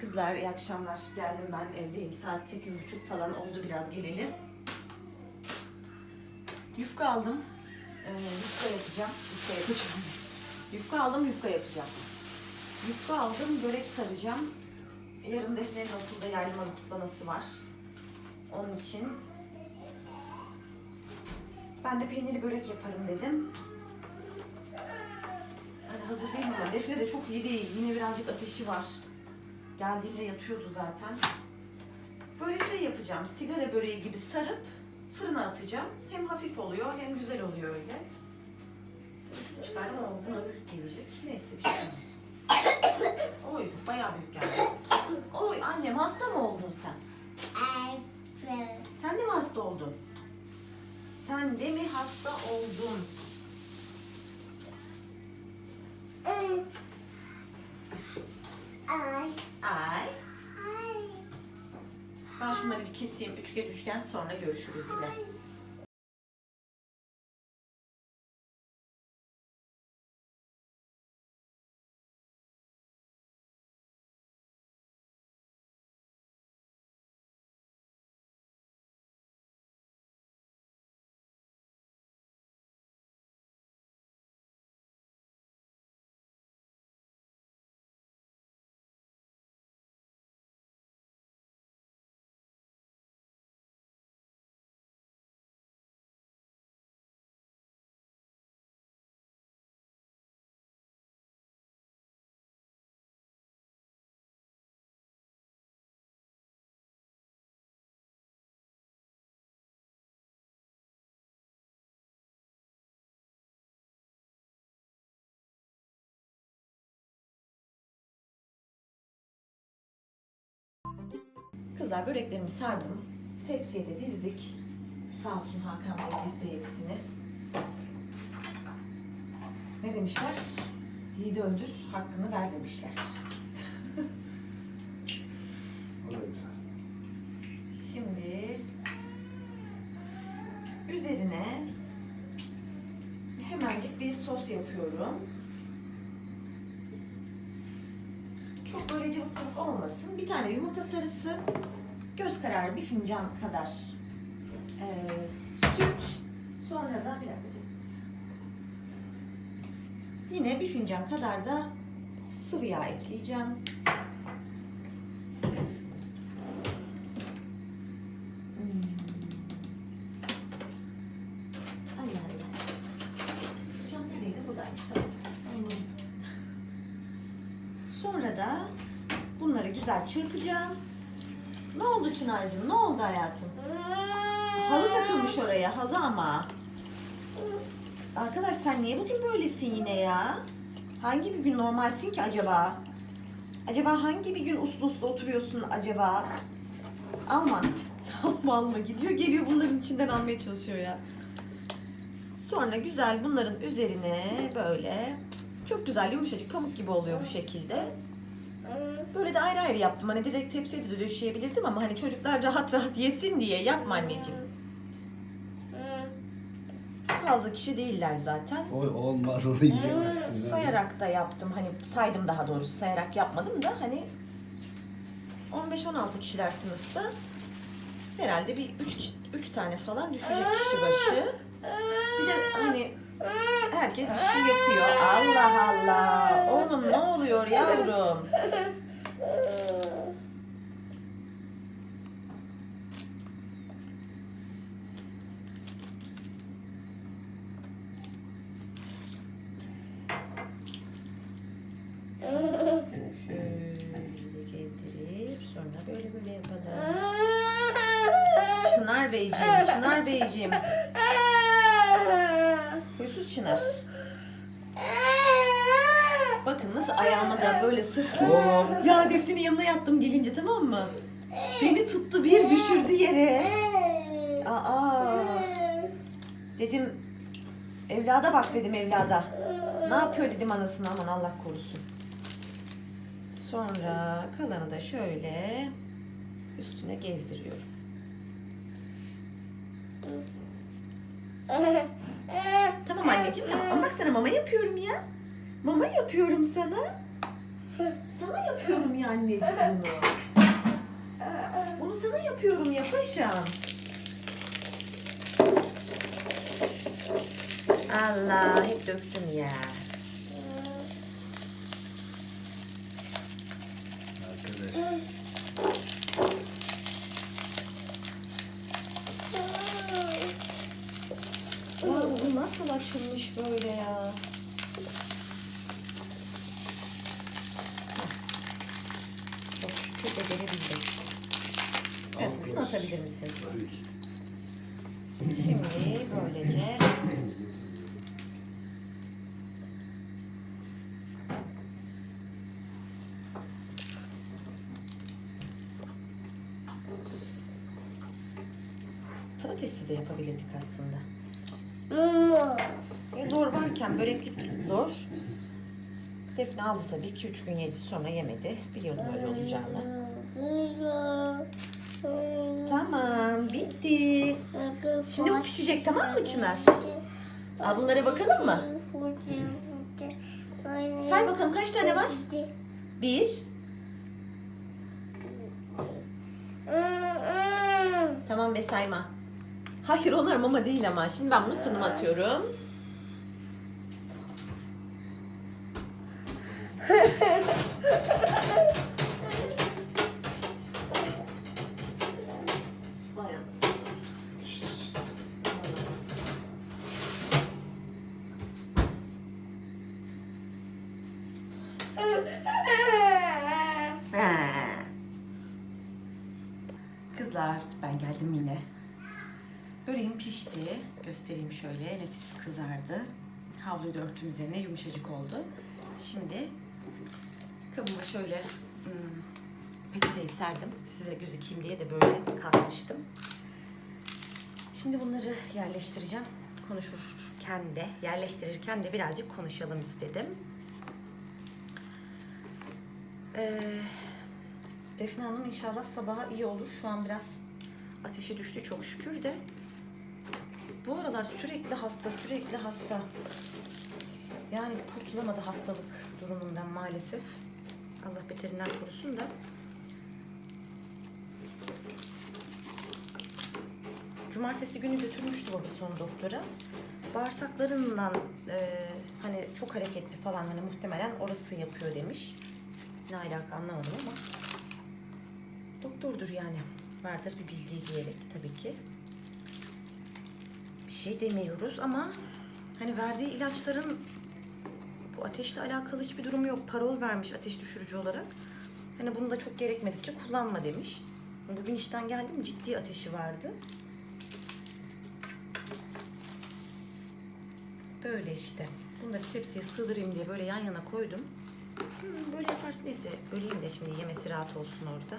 Kızlar iyi akşamlar. Geldim ben evdeyim. Saat sekiz buçuk falan oldu biraz geleli. Yufka aldım. Ee, yufka yapacağım. Yufka yapacağım. Yufka aldım, yufka yapacağım. Yufka aldım, börek saracağım. Yarın Defne'nin okulda yaylım avı kutlaması var. Onun için ben de peynirli börek yaparım dedim. Hani hazırlayayım ama Defne de çok iyi değil. Yine birazcık ateşi var. Geldiğinde yatıyordu zaten. Böyle şey yapacağım. Sigara böreği gibi sarıp fırına atacağım. Hem hafif oluyor hem güzel oluyor öyle. Şunu çıkardım ama buna büyük gelecek. Neyse bir şey olmaz. Oy bayağı büyük geldi. Oy annem hasta mı oldun sen? Sen de mi hasta oldun? Sen de mi hasta oldun? Şunları bir keseyim. Üçgen üçgen sonra görüşürüz yine. Kızlar böreklerimi sardım. Tepsiye de dizdik. Sağ olsun Hakan Bey dizdi hepsini. Ne demişler? Yiğidi öldür, hakkını ver demişler. Şimdi üzerine hemencik bir sos yapıyorum. Çok böyle cıvık cıvık olmasın. Bir tane yumurta sarısı, kararı bir fincan kadar eee, süt, sonra da bir. Yine bir fincan kadar da sıvı yağ ekleyeceğim. Hmm. Anladım. Sonra da bunları güzel çırpacağım. Ne oldu Çınar'cığım? Ne oldu hayatım? Halı takılmış oraya. Halı ama. Arkadaş sen niye bugün böylesin yine ya? Hangi bir gün normalsin ki acaba? Acaba hangi bir gün uslu uslu oturuyorsun acaba? Alma. Alma alma. Gidiyor geliyor bunların içinden almaya çalışıyor ya. Sonra güzel bunların üzerine böyle çok güzel yumuşacık pamuk gibi oluyor bu şekilde. Böyle de ayrı ayrı yaptım. Hani direkt tepsiye de döşeyebilirdim ama hani çocuklar rahat rahat yesin diye yapma anneciğim. Çok fazla kişi değiller zaten. O olmaz onu yiyemezsin. Sayarak da yaptım. Hani saydım daha doğrusu. Sayarak yapmadım da hani 15-16 kişiler sınıfta. Herhalde bir 3 3 tane falan düşecek kişi başı. Bir de hani herkes bir şey yapıyor. Allah Allah. Oğlum ne oluyor yavrum? Böyle böyle yapalım. Çınar Beyciğim, Çınar Beyciğim. Huysuz Çınar. Bakın nasıl ayağıma da böyle sırtım. Oğlum. Ya Defne'nin yanına yattım gelince tamam mı? Beni tuttu bir düşürdü yere. Aa. Dedim evlada bak dedim evlada. Ne yapıyor dedim anasına aman Allah korusun. Sonra kalanı da şöyle üstüne gezdiriyorum. Tamam anneciğim tamam. Ama bak sana mama yapıyorum ya. Mama yapıyorum sana. Sana yapıyorum ya anneciğim bunu. Bunu sana yapıyorum ya paşam. Allah hep döktüm ya. Arkadaş. Ya bu nasıl açılmış böyle ya? Çok şükür becerebildim. Şunu atabilir misin? Tabii ki. Şimdi böylece patatesi de yapabilirdik aslında. E, zor varken böreklik zor. Defne aldı tabii 2-3 gün yedi sonra yemedi. Biliyordum öyle olacağını. Tamam bitti. Şimdi bu pişecek tamam mı Çınar? Ablalara bakalım mı? Say bakalım kaç tane var? Bir. Tamam be sayma. Hayır onlar mama değil ama. Şimdi ben bunu fırınıma atıyorum. Böreğim pişti. Göstereyim şöyle. Nefis kızardı. Havluyu da örtüm üzerine yumuşacık oldu. Şimdi kabıma şöyle hmm, peçeteyi serdim. Size gözükeyim diye de böyle kalkmıştım. Şimdi bunları yerleştireceğim. Konuşurken de, yerleştirirken de birazcık konuşalım istedim. Ee, Defne Hanım inşallah sabaha iyi olur. Şu an biraz ateşi düştü çok şükür de. Bu aralar sürekli hasta, sürekli hasta. Yani kurtulamadı hastalık durumundan maalesef. Allah beterinden korusun da. Cumartesi günü götürmüştü babası onu doktora. Bağırsaklarından e, hani çok hareketli falan hani muhtemelen orası yapıyor demiş. Ne alaka anlamadım ama. Doktordur yani. Vardır bir bildiği diyerek tabii ki. Şey demiyoruz ama hani verdiği ilaçların bu ateşle alakalı hiçbir durum yok. Parol vermiş ateş düşürücü olarak. Hani bunu da çok gerekmedikçe kullanma demiş. Bugün işten geldim ciddi ateşi vardı. Böyle işte. Bunu da tepsiye sığdırayım diye böyle yan yana koydum. Hı, böyle yaparsın neyse böleyim de şimdi yemesi rahat olsun orada.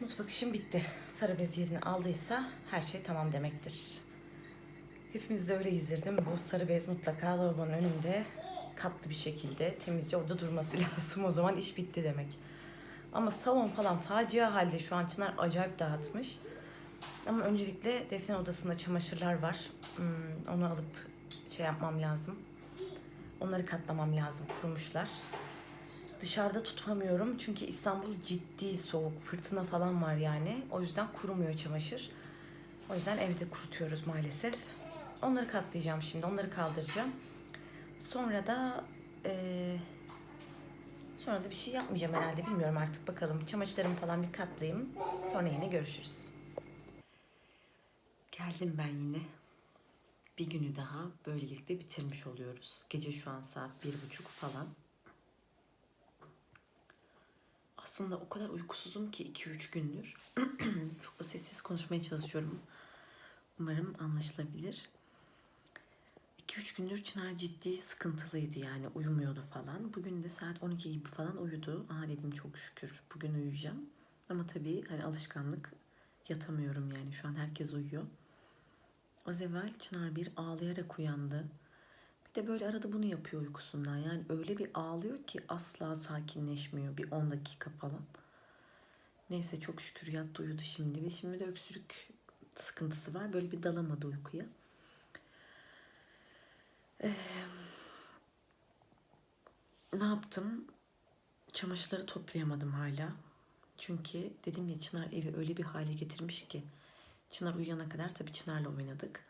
Mutfak işim bitti. Sarı bez yerini aldıysa her şey tamam demektir. Hepimiz de öyleyizdir değil mi? Bu sarı bez mutlaka lavabonun önünde katlı bir şekilde temizce orada durması lazım. O zaman iş bitti demek. Ama salon falan facia halde şu an Çınar acayip dağıtmış. Ama öncelikle Defne odasında çamaşırlar var. Hmm, onu alıp şey yapmam lazım. Onları katlamam lazım. Kurumuşlar. Dışarıda tutmamıyorum çünkü İstanbul ciddi soğuk, fırtına falan var yani. O yüzden kurumuyor çamaşır. O yüzden evde kurutuyoruz maalesef. Onları katlayacağım şimdi, onları kaldıracağım. Sonra da eee, sonra da bir şey yapmayacağım herhalde bilmiyorum artık bakalım. Çamaşırlarımı falan bir katlayayım. Sonra yine görüşürüz. Geldim ben yine. Bir günü daha böylelikle bitirmiş oluyoruz. Gece şu an saat bir buçuk falan. Aslında o kadar uykusuzum ki 2-3 gündür. Çok da sessiz konuşmaya çalışıyorum. Umarım anlaşılabilir. 2-3 gündür Çınar ciddi sıkıntılıydı yani uyumuyordu falan. Bugün de saat 12 gibi falan uyudu. Aa dedim çok şükür bugün uyuyacağım. Ama tabii hani alışkanlık yatamıyorum yani şu an herkes uyuyor. Az evvel Çınar bir ağlayarak uyandı. Bir de böyle arada bunu yapıyor uykusundan. Yani öyle bir ağlıyor ki asla sakinleşmiyor. Bir 10 dakika falan. Neyse çok şükür yattı uyudu şimdi. Ve şimdi de öksürük sıkıntısı var. Böyle bir dalamadı uykuya. Ee, ne yaptım? Çamaşırları toplayamadım hala. Çünkü dedim ya Çınar evi öyle bir hale getirmiş ki. Çınar uyuyana kadar tabii Çınar'la oynadık.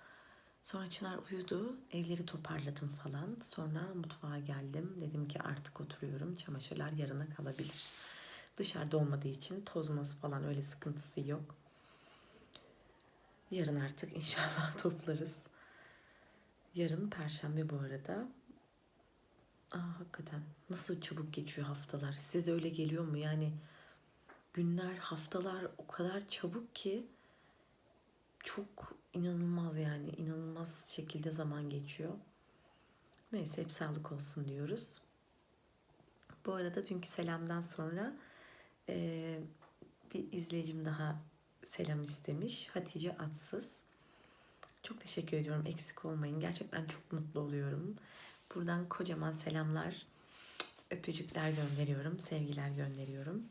Sonra Çınar uyudu, evleri toparladım falan. Sonra mutfağa geldim. Dedim ki artık oturuyorum, çamaşırlar yarına kalabilir. Dışarıda olmadığı için toz moz falan öyle sıkıntısı yok. Yarın artık inşallah toplarız. Yarın perşembe bu arada. Aa hakikaten nasıl çabuk geçiyor haftalar. Size de öyle geliyor mu? Yani günler, haftalar o kadar çabuk ki çok inanılmaz yani inanılmaz şekilde zaman geçiyor. Neyse hep sağlık olsun diyoruz. Bu arada dünkü selamdan sonra eee, bir izleyicim daha selam istemiş. Hatice Atsız. Çok teşekkür ediyorum. Eksik olmayın. Gerçekten çok mutlu oluyorum. Buradan kocaman selamlar, öpücükler gönderiyorum, sevgiler gönderiyorum.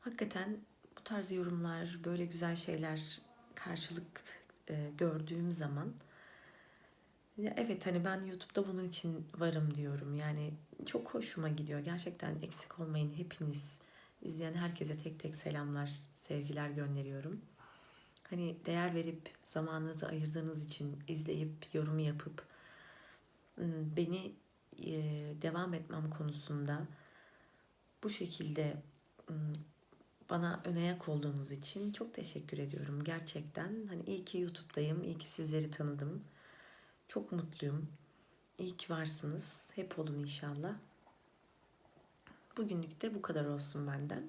Hakikaten bu tarz yorumlar, böyle güzel şeyler karşılık e, gördüğüm zaman ya evet hani ben YouTube'da bunun için varım diyorum. Yani çok hoşuma gidiyor. Gerçekten eksik olmayın hepiniz. izleyen herkese tek tek selamlar, sevgiler gönderiyorum. Hani değer verip zamanınızı ayırdığınız için izleyip yorum yapıp beni devam etmem konusunda bu şekilde bana ön ayak olduğunuz için çok teşekkür ediyorum gerçekten. Hani iyi ki YouTube'dayım, iyi ki sizleri tanıdım. Çok mutluyum. İyi ki varsınız. Hep olun inşallah. Bugünlük de bu kadar olsun benden.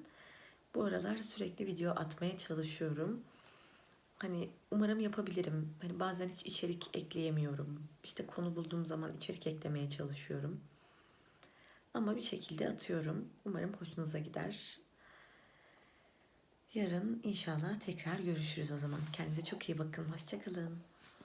Bu aralar sürekli video atmaya çalışıyorum. Hani umarım yapabilirim. Hani bazen hiç içerik ekleyemiyorum. İşte konu bulduğum zaman içerik eklemeye çalışıyorum. Ama bir şekilde atıyorum. Umarım hoşunuza gider. Yarın inşallah tekrar görüşürüz o zaman. Kendinize çok iyi bakın. Hoşçakalın.